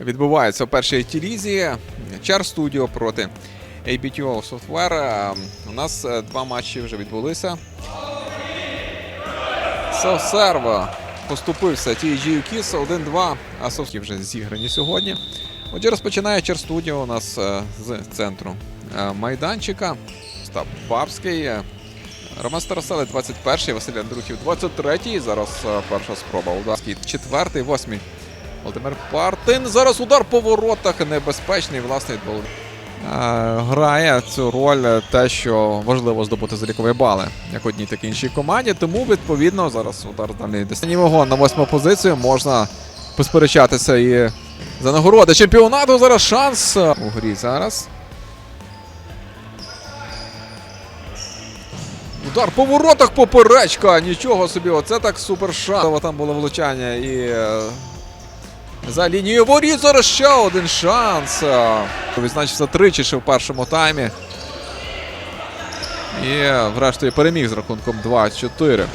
відбувається в першій тірізі. Чар Студіо проти ABTO Software. Е, У нас е, два матчі вже відбулися. Селфсерва поступився TG Kiss 1-2, а Софті вже зіграні сьогодні. Отже, розпочинає Чар Студіо у нас е, з центру е, майданчика. Остап Бабський. Роман Староселець 21-й, Василь Андрухів 23-й. Зараз перша спроба. Ударський 4-й, 8-й. Володимир Партин. Зараз удар по воротах. Небезпечний, власне, від Е, Грає цю роль е, те, що важливо здобути залікові бали, як одній, так і іншій команді. Тому, відповідно, зараз удар далі десятні вагон на восьму позицію. Можна посперечатися і за нагороди чемпіонату. Зараз шанс е, у грі зараз. Удар по воротах поперечка. Нічого собі, оце так супер шанс. Там було влучання і. За лінією воріт зараз ще один шанс. Е, Відзначився тричі ще в першому таймі. І е, врешті переміг з рахунком 2-4.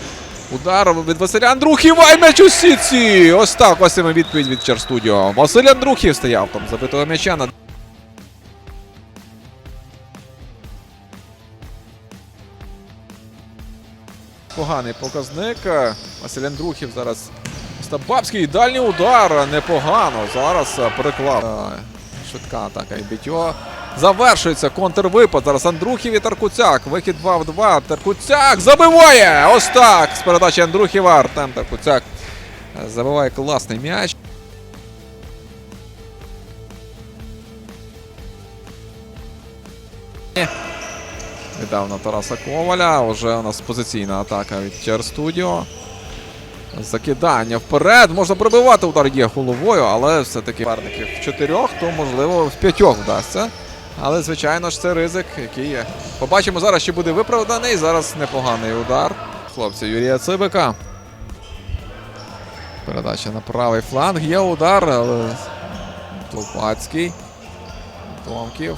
Удар від Василя Андрухів, ай м'яч у сітці! Ось так, ось і відповідь від Чарстудіо. Василь Андрухів стояв там забитого м'яча на Поганий показник. Е, Василь Андрухів зараз. Стабабський дальній удар. Непогано. Зараз е, переклав. Е, Швидка атака і Бітьо. Завершується контрвипад. Зараз Андрухів і Таркуцяк. Вихід 2 в 2. Таркуцяк забиває! Ось так! З передачі Андрухіва Артем Таркуцяк е, забиває класний м'яч. Віддав на Тараса Коваля. Уже у нас позиційна атака від Чер Студіо. Закидання вперед. Можна пробивати удар є головою, але все-таки парників в чотирьох, то можливо в п'ятьох вдасться. Але, звичайно ж, це ризик, який є. Побачимо зараз, чи буде виправданий. Зараз непоганий удар. Хлопця Юрія Цибика. Передача на правий фланг. Є удар, але Толпацький. Томків.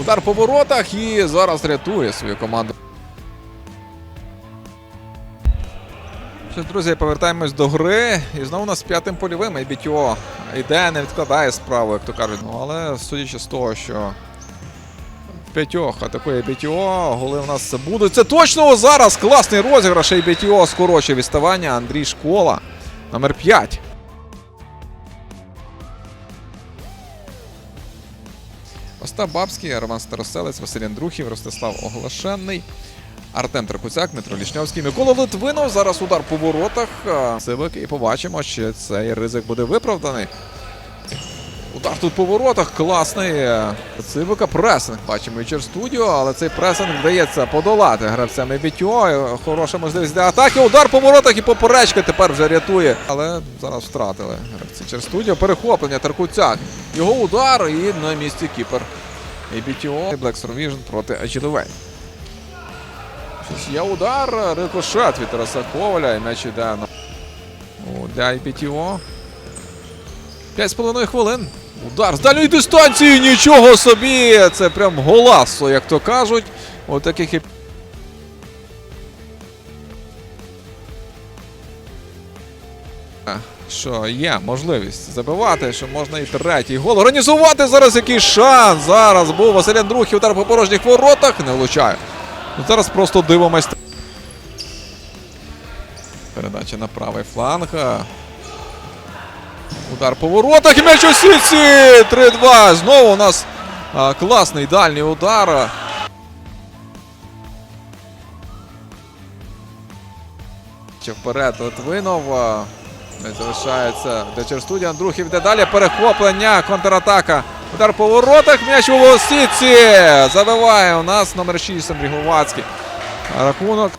Удар по воротах і зараз рятує свою команду. Що, друзі, повертаємось до гри. І знову у нас п'ятим польовим і Бітьо йде, не відкладає справу, як то кажуть. Ну, але судячи з того, що п'ятьох атакує Бітьо, голи в нас будуть. Це точно зараз класний розіграш. І Бітьо скорочує відставання. Андрій Школа, номер 5. Остап Бабський, Роман Староселець, Василь Андрухів, Ростислав Оглашенний, Артем Тракуцяк, Дмитро Лішнявський, Микола Литвинов. Зараз удар по воротах. Сивик і побачимо, чи цей ризик буде виправданий. Удар тут по воротах класний. Цивика пресинг. Бачимо і студіо, але цей пресинг вдається подолати гравцям Ебітьо. Хороша можливість для атаки. Удар по воротах і поперечка тепер вже рятує. Але зараз втратили гравці Черстудіо. Перехоплення Таркуцяк. Його удар і на місці кіпер. Ебітьо. Black Storm Vision проти Аджідовей. Є удар, рикошет від Тараса Коваля, і м'яч іде на О, для IPTO. 5,5 хвилин. Удар з дальньої дистанції, нічого собі! Це прям голасо, як то кажуть. От таких і. Е, Що є можливість забивати, що можна і третій гол. Організувати зараз який шанс. Зараз був Василь Андрухів удар по порожніх воротах. Не влучає. Ну, Зараз просто майстер. Передача на правий фланг. Удар по воротах і м'яч у сітці! 3-2. Знову у нас а, класний дальній удар. Ще вперед Литвинов. Не залишається Дечер студія. Андрухів йде далі. Перехоплення, контратака. Удар по воротах. М'яч у сітці. Забиває у нас номер 6 Андрій Гловацький. Рахунок.